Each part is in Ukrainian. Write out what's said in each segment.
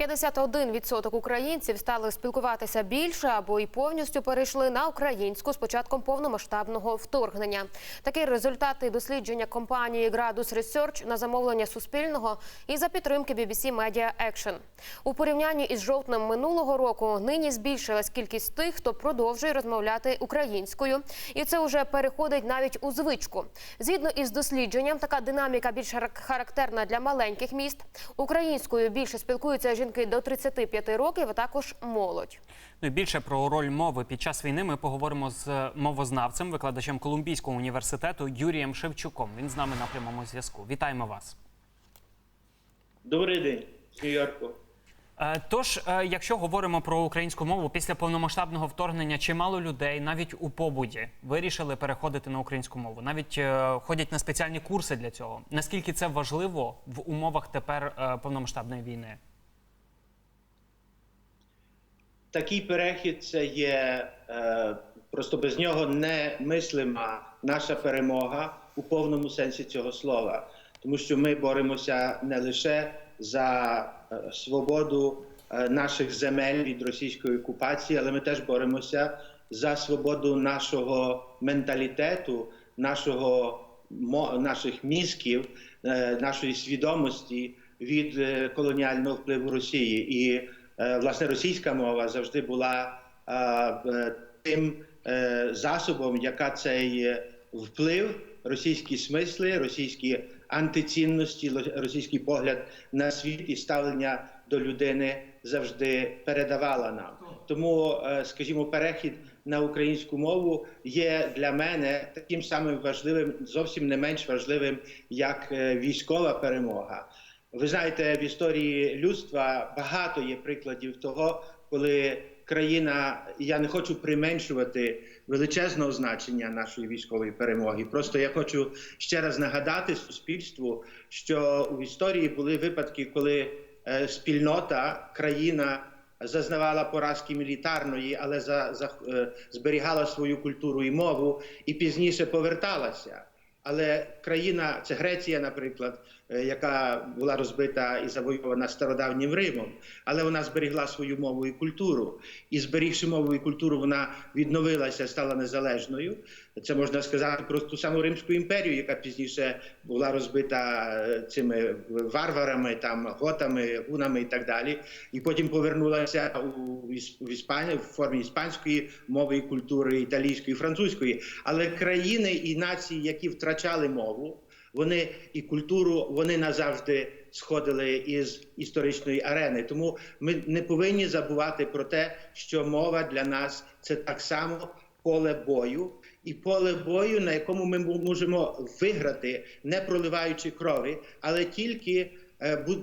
51% українців стали спілкуватися більше або і повністю перейшли на українську з початком повномасштабного вторгнення. Такі результати дослідження компанії Градус Research на замовлення Суспільного і за підтримки BBC Media Action. У порівнянні із жовтнем минулого року нині збільшилась кількість тих, хто продовжує розмовляти українською, і це вже переходить навіть у звичку. Згідно із дослідженням, така динаміка більш характерна для маленьких міст. Українською більше спілкуються жінки до 35 років, а також молодь. Ну і більше про роль мови під час війни ми поговоримо з мовознавцем, викладачем Колумбійського університету Юрієм Шевчуком. Він з нами на прямому зв'язку. Вітаємо вас. Добрий день з Нью-Йорку. Е, Тож, е, якщо говоримо про українську мову після повномасштабного вторгнення, чимало людей навіть у побуді вирішили переходити на українську мову. Навіть е, ходять на спеціальні курси для цього. Наскільки це важливо в умовах тепер повномасштабної війни? Такий перехід це є е, просто без нього немислима наша перемога у повному сенсі цього слова, тому що ми боремося не лише за е, свободу е, наших земель від російської окупації, але ми теж боремося за свободу нашого менталітету, нашого наших мізків, е, нашої свідомості від колоніального впливу Росії. І власне російська мова завжди була е, е, тим е, засобом, яка цей е, вплив, російські смисли, російські антицінності, російський погляд на світ і ставлення до людини завжди передавала нам. Тому, е, скажімо, перехід на українську мову є для мене таким самим важливим, зовсім не менш важливим, як е, військова перемога. Ви знаєте, в історії людства багато є прикладів того, коли країна, я не хочу применшувати величезного значення нашої військової перемоги. Просто я хочу ще раз нагадати суспільству, що в історії були випадки, коли е, спільнота, країна зазнавала поразки мілітарної, але за, за, е, зберігала свою культуру і мову, і пізніше поверталася. Але країна, це Греція, наприклад, яка була розбита і завойована стародавнім Римом, але вона зберігла свою мову і культуру. І зберігши мову і культуру, вона відновилася, стала незалежною. Це можна сказати про ту саму Римську імперію, яка пізніше була розбита е, цими варварами, там готами, гунами і так далі. І потім повернулася у Іс- в Іспанію в формі іспанської мови і культури, італійської, французької. Але країни і нації, які втрачали мову, вони і культуру, вони назавжди сходили із історичної арени. Тому ми не повинні забувати про те, що мова для нас це так само поле бою, і поле бою, на якому ми можемо виграти, не проливаючи крові, але тільки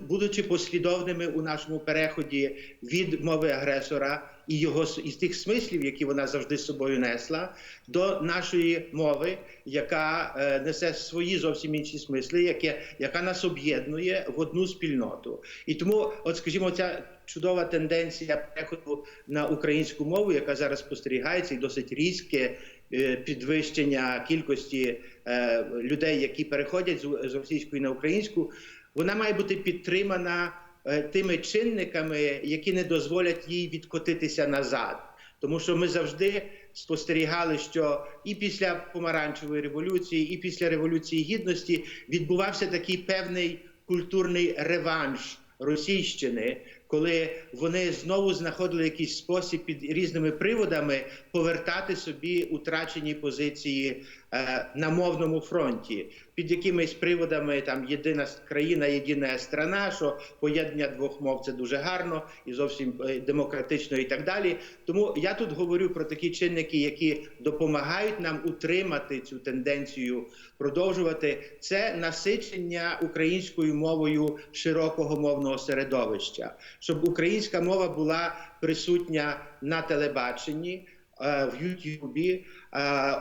будучи послідовними у нашому переході від мови агресора і його із тих смислів, які вона завжди з собою несла, до нашої мови, яка е, несе свої зовсім інші смисли, яке, яка нас об'єднує в одну спільноту. І тому, от скажімо, ця чудова тенденція переходу на українську мову, яка зараз спостерігається, і досить різке е, підвищення кількості е, людей, які переходять з російської на українську, вона має бути підтримана е, тими чинниками, які не дозволять їй відкотитися назад. Тому що ми завжди спостерігали, що і після помаранчевої революції, і після революції гідності відбувався такий певний культурний реванш російщини, коли вони знову знаходили якийсь спосіб під різними приводами повертати собі утрачені позиції е, на мовному фронті, під якимись приводами там єдина країна, єдина страна, що поєднання двох мов це дуже гарно і зовсім е, демократично, і так далі. Тому я тут говорю про такі чинники, які допомагають нам утримати цю тенденцію, продовжувати це насичення українською мовою широкого мовного середовища, щоб українська мова була присутня на телебаченні, е, в Ютубі, е,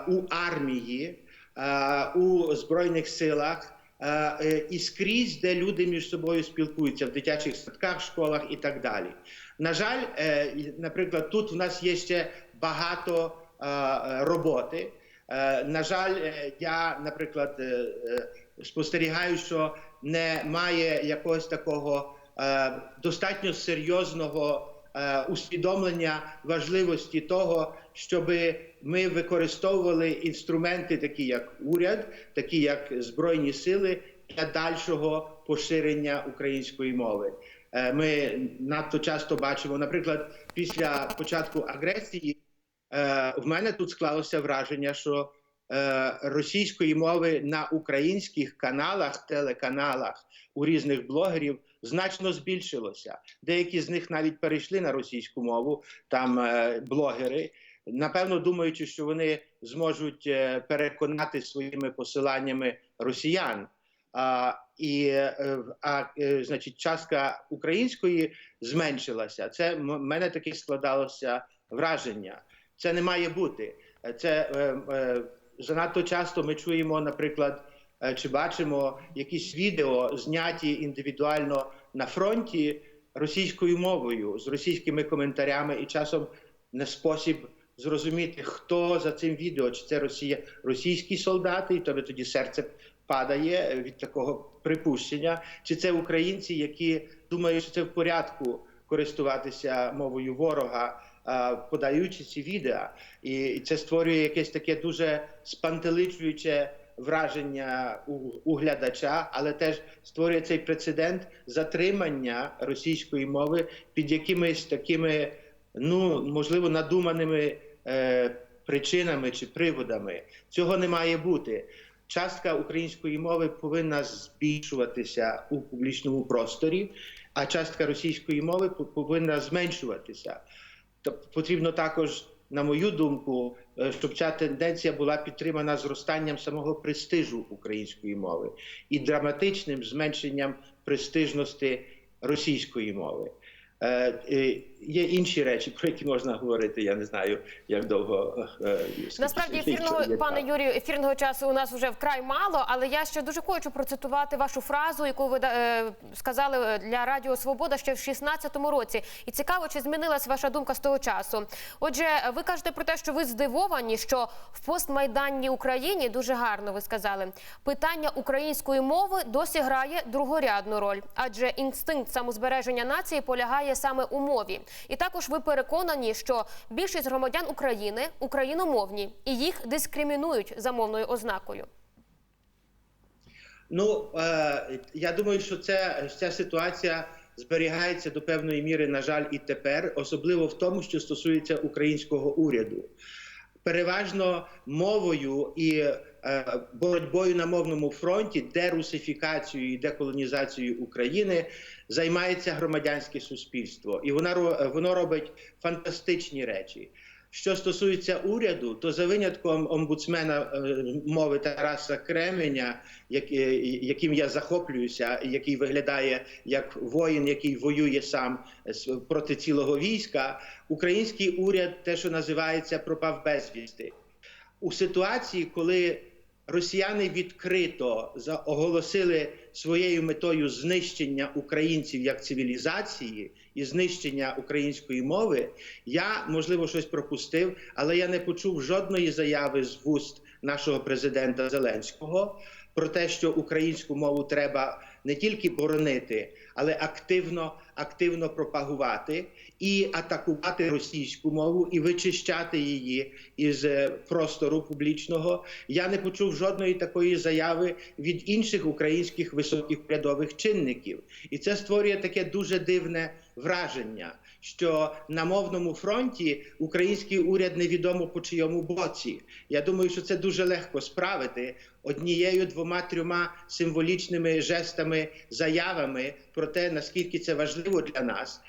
у армії, у збройних силах. е, е, І скрізь, де люди між собою спілкуються в дитячих садках, школах і так далі. На жаль, е, наприклад, тут в нас є ще багато е, е, роботи. Е, На жаль, е, я, наприклад, е, е, спостерігаю, що немає якогось такого е, достатньо серйозного е, усвідомлення важливості того, щоб ми використовували інструменти, такі як уряд, такі як збройні сили, для дальшого поширення української мови. Е, Ми надто часто бачимо, наприклад, після початку агресії, е, в мене тут склалося враження, що е, російської мови на українських каналах, телеканалах у різних блогерів значно збільшилося. Деякі з них навіть перейшли на російську мову, там е, блогери. Напевно, думаючи, що вони зможуть е, переконати своїми посиланнями росіян. А, і е, а, значить, частка української зменшилася. Це в мене таке складалося враження. Це не має бути. Це е, е, занадто часто ми чуємо, наприклад, чи бачимо якісь відео, зняті індивідуально на фронті російською мовою, з російськими коментарями, і часом не спосіб зрозуміти, хто за цим відео, чи це Росія, російські солдати, і тобі тоді серце падає від такого припущення, чи це українці, які думають, що це в порядку користуватися мовою ворога, подаючи ці відео, і і це створює якесь таке дуже спантеличуюче враження у, у глядача, але теж створює цей прецедент затримання російської мови під якимись такими, ну можливо, надуманими е, причинами чи приводами. Цього не має бути. Частка української мови повинна збільшуватися у публічному просторі, а частка російської мови по- повинна зменшуватися. Тобто потрібно також, на мою думку, е, щоб ця тенденція була підтримана зростанням самого престижу української мови і драматичним зменшенням престижності російської мови. Е, е, є інші речі, про які можна говорити. Я не знаю, як довго е, Насправді скільки ефірного є пане так. Юрію, ефірного часу у нас вже вкрай мало, але я ще дуже хочу процитувати вашу фразу, яку ви е, сказали для Радіо Свобода ще в 16-му році. І цікаво, чи змінилась ваша думка з того часу. Отже, ви кажете про те, що ви здивовані, що в постмайданній Україні дуже гарно ви сказали, питання української мови досі грає другорядну роль, адже інстинкт самозбереження нації полягає саме у мові. І також ви переконані, що більшість громадян України україномовні і їх дискримінують за мовною ознакою. Ну е, я думаю, що це ця ситуація зберігається до певної міри, на жаль, і тепер, особливо в тому, що стосується українського уряду. Переважно мовою і боротьбою на мовному фронті, дерусифікацією і деколонізацією України займається громадянське суспільство, і воно, ро- воно робить фантастичні речі. Що стосується уряду, то за винятком омбудсмена е, мови Тараса Кременя, е, яким я захоплююся, який виглядає як воїн, який воює сам проти цілого війська, український уряд, те, що називається, пропав безвісти. У ситуації, коли росіяни відкрито оголосили своєю метою знищення українців як цивілізації і знищення української мови, я можливо щось пропустив, але я не почув жодної заяви з вуст нашого президента Зеленського про те, що українську мову треба не тільки боронити, але активно, активно пропагувати і атакувати російську мову і вичищати її із е, простору публічного. Я не почув жодної такої заяви від інших українських високих чинників, і це створює таке дуже дивне враження, що на мовному фронті український уряд невідомо по чийому боці. Я думаю, що це дуже легко справити однією, двома, трьома символічними жестами, заявами про те, наскільки це важливо для нас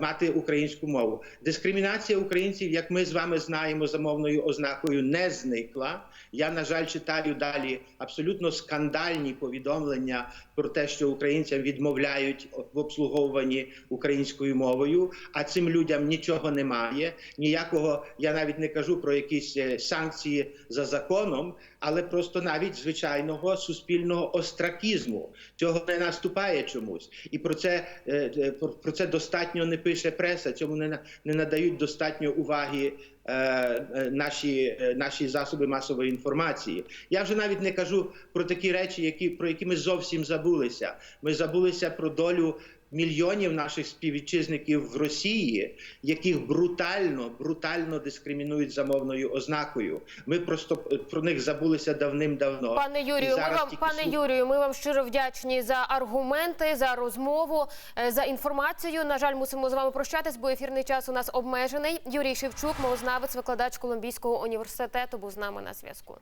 мати українську мову. Дискримінація українців, як ми з вами знаємо, за мовною ознакою не зникла. Я на жаль читаю далі абсолютно скандальні повідомлення про те, що українцям відмовляють в обслуговуванні українською мовою, а цим людям нічого немає. Ніякого я навіть не кажу про якісь е, санкції за законом, але просто навіть звичайного суспільного остракізму. Цього не наступає чомусь, і про це е, е, про це достатньо не пише преса. Цьому не не надають достатньо уваги. е, е, Наші, е, наші засоби масової інформації. Я вже навіть не кажу про такі речі, які про які ми зовсім забулися. Ми забулися про долю мільйонів наших співвітчизників в Росії, яких брутально, брутально дискримінують за мовною ознакою. Ми просто про них забулися давним-давно. Пане Юрію, ми вам, пане слух- Юрію, ми вам щиро вдячні за аргументи, за розмову, е, за інформацію. На жаль, мусимо з вами прощатись, бо ефірний час у нас обмежений. Юрій Шевчук, мовознавець, викладач Колумбійського університету, був з нами на зв'язку.